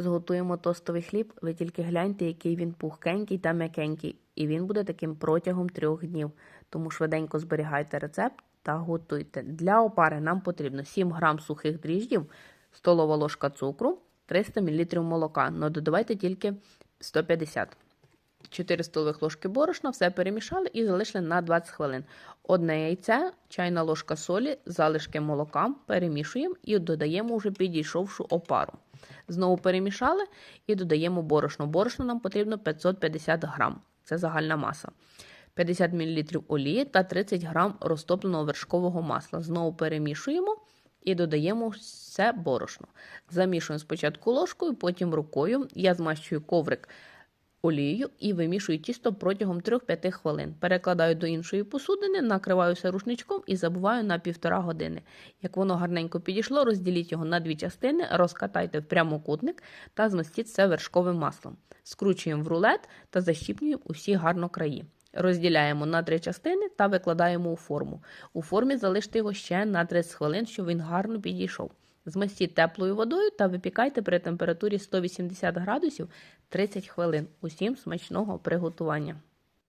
Зготуємо тостовий хліб, ви тільки гляньте, який він пухкенький та м'якенький. І він буде таким протягом трьох днів. Тому швиденько зберігайте рецепт та готуйте. Для опари нам потрібно 7 грам сухих дріждів, столова ложка цукру, 300 мл молока. Но додавайте тільки 150 4 столових ложки борошна, все перемішали і залишили на 20 хвилин. Одне яйце, чайна ложка солі, залишки молока перемішуємо і додаємо вже підійшовшу опару. Знову перемішали і додаємо борошно. Борошно нам потрібно 550 грам. Це загальна маса. 50 мл олії та 30 грам розтопленого вершкового масла. Знову перемішуємо і додаємо все борошно. Замішуємо спочатку ложкою, потім рукою. Я змащую коврик олією і вимішую тісто протягом 3-5 хвилин. Перекладаю до іншої посудини, накриваюся рушничком і забуваю на півтора години. Як воно гарненько підійшло, розділіть його на дві частини, розкатайте в прямокутник та змастіть це вершковим маслом. Скручуємо в рулет та защіпнюємо усі гарно краї. Розділяємо на три частини та викладаємо у форму. У формі залиште його ще на 30 хвилин, щоб він гарно підійшов. Змастіть теплою водою та випікайте при температурі 180 градусів 30 хвилин. Усім смачного приготування.